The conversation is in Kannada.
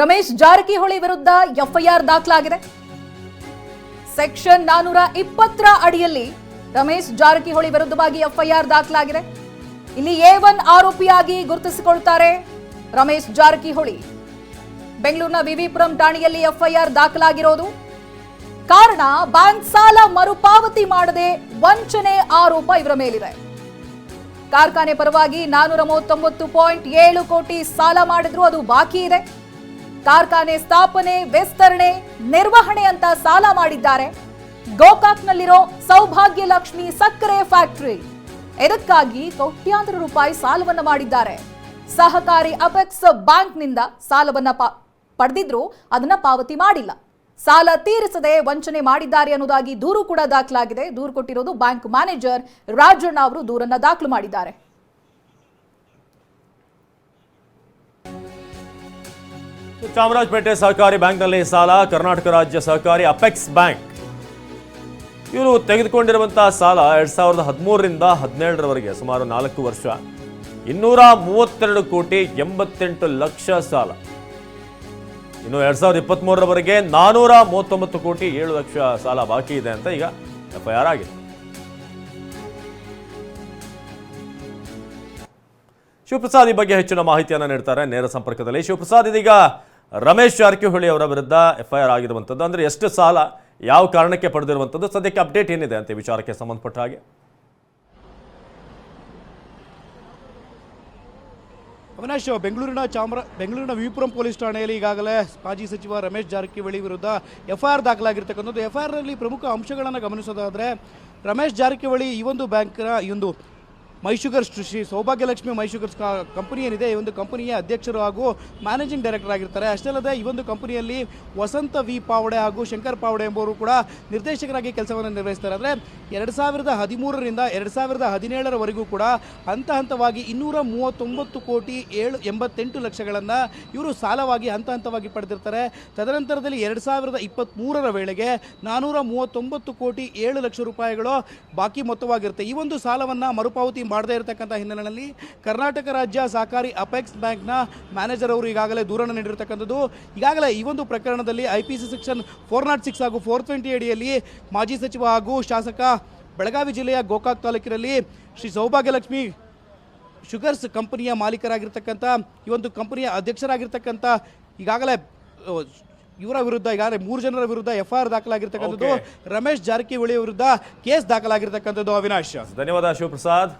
ರಮೇಶ್ ಜಾರಕಿಹೊಳಿ ವಿರುದ್ಧ ಎಫ್ಐಆರ್ ದಾಖಲಾಗಿದೆ. ಸೆಕ್ಷನ್ ನಾನೂರ ಇಪ್ಪತ್ತರ ಅಡಿಯಲ್ಲಿ ರಮೇಶ್ ಜಾರಕಿಹೊಳಿ ವಿರುದ್ಧವಾಗಿ ಎಫ್ಐಆರ್ ದಾಖಲಾಗಿದೆ. ಇಲ್ಲಿ ಎ ಒನ್ ಆರೋಪಿಯಾಗಿ ಗುರುತಿಸಿಕೊಳ್ತಾರೆ ರಮೇಶ್ ಜಾರಕಿಹೊಳಿ. ಬೆಂಗಳೂರಿನ ವಿವಿಪುರಂ ಠಾಣೆಯಲ್ಲಿ ಎಫ್ಐಆರ್ ದಾಖಲಾಗಿರೋದು. ಕಾರಣ, ಬ್ಯಾಂಕ್ ಸಾಲ ಮರುಪಾವತಿ ಮಾಡದೆ ವಂಚನೆ ಆರೋಪ ಇವರ ಮೇಲಿದೆ. ಕಾರ್ಖಾನೆ ಪರವಾಗಿ ನಾನೂರ ಮೂವತ್ತೊಂಬತ್ತು ಪಾಯಿಂಟ್ ಏಳು ಕೋಟಿ ಸಾಲ ಮಾಡಿದ್ರು, ಅದು ಬಾಕಿ ಇದೆ. ಕಾರ್ಖಾನೆ ಸ್ಥಾಪನೆ, ವಿಸ್ತರಣೆ, ನಿರ್ವಹಣೆ ಅಂತ ಸಾಲ ಮಾಡಿದ್ದಾರೆ. ಗೋಕಾಕ್ನಲ್ಲಿರೋ ಸೌಭಾಗ್ಯ ಲಕ್ಷ್ಮಿ ಸಕ್ಕರೆ ಫ್ಯಾಕ್ಟರಿ. ಇದಕ್ಕಾಗಿ ಕೋಟ್ಯಾಂತರ ರೂಪಾಯಿ ಸಾಲವನ್ನ ಮಾಡಿದ್ದಾರೆ. ಸಹಕಾರಿ ಅಪೆಕ್ಸ್ ಬ್ಯಾಂಕ್ನಿಂದ ಸಾಲವನ್ನ ಪಡೆದಿದ್ರು ಅದನ್ನ ಪಾವತಿ ಮಾಡಿಲ್ಲ. ಸಾಲ ತೀರಿಸದೆ ವಂಚನೆ ಮಾಡಿದ್ದಾರೆ ಅನ್ನೋದಾಗಿ ದೂರು ಕೂಡ ದಾಖಲಾಗಿದೆ. ದೂರು ಕೊಟ್ಟಿರೋದು ಬ್ಯಾಂಕ್ ಮ್ಯಾನೇಜರ್ ರಾಜಣ್ಣ ಅವರು ದೂರನ್ನ ದಾಖಲು ಮಾಡಿದ್ದಾರೆ. ಚಾಮರಾಜಪೇಟೆ ಸಹಕಾರಿ ಬ್ಯಾಂಕ್ನಲ್ಲಿ ಸಾಲ, ಕರ್ನಾಟಕ ರಾಜ್ಯ ಸಹಕಾರಿ ಅಪೆಕ್ಸ್ ಬ್ಯಾಂಕ್. ಇವರು ತೆಗೆದುಕೊಂಡಿರುವಂತಹ ಸಾಲ ಎರಡ್ ಸಾವಿರದ ಹದಿಮೂರರಿಂದ ಹದಿನೇಳರವರೆಗೆ ಸುಮಾರು ನಾಲ್ಕು ವರ್ಷ. ಇನ್ನೂರ ಮೂವತ್ತೆರಡು ಕೋಟಿ ಎಂಬತ್ತೆಂಟು ಲಕ್ಷ ಸಾಲ. ಇನ್ನು ಎರಡ್ ಸಾವಿರದ ಇಪ್ಪತ್ತ್ಮೂರರವರೆಗೆ ನಾನೂರ ಮೂವತ್ತೊಂಬತ್ತು ಕೋಟಿ ಏಳು ಲಕ್ಷ ಸಾಲ ಬಾಕಿ ಇದೆ ಅಂತ ಈಗ ಎಫ್ಐಆರ್ ಆಗಿದೆ. ಶಿವಪ್ರಸಾದ್ ಈ ಬಗ್ಗೆ ಹೆಚ್ಚಿನ ಮಾಹಿತಿಯನ್ನು ನೀಡ್ತಾರೆ. ನೇರ ಸಂಪರ್ಕದಲ್ಲಿ ಶಿವಪ್ರಸಾದ್ ಇದೀಗ ರಮೇಶ್ ಜಾರಕಿಹೊಳಿ ಅವರ ವಿರುದ್ಧ ಎಫ್ಐಆರ್ ಆಗಿರುವಂಥದ್ದು. ಅಂದರೆ ಎಷ್ಟು ಸಾಲ, ಯಾವ ಕಾರಣಕ್ಕೆ ಪಡೆದಿರುವಂಥದ್ದು ಸದ್ಯಕ್ಕೆ ಅಪ್ಡೇಟ್ ಏನಿದೆ ಅಂತ ವಿಚಾರಕ್ಕೆ ಸಂಬಂಧಪಟ್ಟ ಹಾಗೆ. ಅವಿನಾಶ್, ಬೆಂಗಳೂರಿನ ಚಾಮರ, ಬೆಂಗಳೂರಿನ ವಿಪುರಂ ಪೊಲೀಸ್ ಠಾಣೆಯಲ್ಲಿ ಈಗಾಗಲೇ ಮಾಜಿ ಸಚಿವ ರಮೇಶ್ ಜಾರಕಿಹೊಳಿ ವಿರುದ್ಧ ಎಫ್ಐಆರ್ ದಾಖಲಾಗಿರ್ತಕ್ಕಂಥದ್ದು. ಎಫ್ಐಆರ್ನಲ್ಲಿ ಪ್ರಮುಖ ಅಂಶಗಳನ್ನು ಗಮನಿಸೋದಾದರೆ, ರಮೇಶ್ ಜಾರಕಿಹೊಳಿ ಈ ಒಂದು ಬ್ಯಾಂಕ್ನ ಈ ಒಂದು ಮೈಶುಗರ್ಸ್ ಶ್ರೀ ಸೌಭಾಗ್ಯಲಕ್ಷ್ಮಿ ಮೈಶುಗರ್ಸ್ ಕಂಪನಿ ಏನಿದೆ, ಈ ಒಂದು ಕಂಪನಿಯ ಅಧ್ಯಕ್ಷರು ಹಾಗೂ ಮ್ಯಾನೇಜಿಂಗ್ ಡೈರೆಕ್ಟರ್ ಆಗಿರ್ತಾರೆ. ಅಷ್ಟೇ ಅಲ್ಲದೆ ಈ ಒಂದು ಕಂಪನಿಯಲ್ಲಿ ವಸಂತ ವಿ. ಪಾವಡೆ ಹಾಗೂ ಶಂಕರ್ ಪಾವಡೆ ಎಂಬುವರು ಕೂಡ ನಿರ್ದೇಶಕರಾಗಿ ಕೆಲಸವನ್ನು ನಿರ್ವಹಿಸ್ತಾರೆ. ಅಂದರೆ ಎರಡು ಸಾವಿರದ ಹದಿಮೂರರಿಂದ ಎರಡು ಸಾವಿರದ ಹದಿನೇಳರವರೆಗೂ ಕೂಡ ಹಂತ ಹಂತವಾಗಿ ಇನ್ನೂರ ಮೂವತ್ತೊಂಬತ್ತು ಕೋಟಿ ಏಳು ಎಂಬತ್ತೆಂಟು ಲಕ್ಷಗಳನ್ನು ಇವರು ಸಾಲವಾಗಿ ಹಂತ ಹಂತವಾಗಿ ಪಡೆದಿರ್ತಾರೆ. ತದನಂತರದಲ್ಲಿ ಎರಡು ಸಾವಿರದ ಇಪ್ಪತ್ತ್ಮೂರರ ವೇಳೆಗೆ ನಾನೂರ ಮೂವತ್ತೊಂಬತ್ತು ಕೋಟಿ ಏಳು ಲಕ್ಷ ರೂಪಾಯಿಗಳು ಬಾಕಿ ಮೊತ್ತವಾಗಿರುತ್ತೆ. ಈ ಒಂದು ಸಾಲವನ್ನು ಮರುಪಾವತಿ ಮಾಡದೇ ಇರತಕ್ಕಂಥ ಹಿನ್ನೆಲೆಯಲ್ಲಿ ಕರ್ನಾಟಕ ರಾಜ್ಯ ಸಹಕಾರಿ ಅಪೆಕ್ಸ್ ಬ್ಯಾಂಕ್ನ ಮ್ಯಾನೇಜರ್ ಅವರು ಈಗಾಗಲೇ ದೂರನ್ನು ನೀಡಿರ್ತಕ್ಕಂಥದ್ದು. ಈಗಾಗಲೇ ಈ ಒಂದು ಪ್ರಕರಣದಲ್ಲಿ I P C section four not six ಹಾಗೂ ಫೋರ್ ಟ್ವೆಂಟಿ ಅಡಿಯಲ್ಲಿ ಮಾಜಿ ಸಚಿವ ಹಾಗೂ ಶಾಸಕ ಬೆಳಗಾವಿ ಜಿಲ್ಲೆಯ ಗೋಕಾಕ್ ತಾಲೂಕಿನಲ್ಲಿ ಶ್ರೀ ಸೌಭಾಗ್ಯಲಕ್ಷ್ಮಿ ಶುಗರ್ಸ್ ಕಂಪನಿಯ ಮಾಲೀಕರಾಗಿರ್ತಕ್ಕಂಥ ಈ ಒಂದು ಕಂಪನಿಯ ಅಧ್ಯಕ್ಷರಾಗಿರ್ತಕ್ಕಂಥ ಈಗಾಗಲೇ ಇವರ ವಿರುದ್ಧ ಈಗಾಗಲೇ ಮೂರು ಜನರ ವಿರುದ್ಧ ಎಫ್ ಐ ಆರ್ ದಾಖಲಾಗಿರ್ತಕ್ಕಂಥದ್ದು ರಮೇಶ್ ಜಾರಕಿಹೊಳಿ ವಿರುದ್ಧ ಕೇಸ್ ದಾಖಲಾಗಿರ್ತಕ್ಕಂಥದ್ದು ಅವಿನಾಶ್. ಧನ್ಯವಾದ ಶಿವಪ್ರಸಾದ್.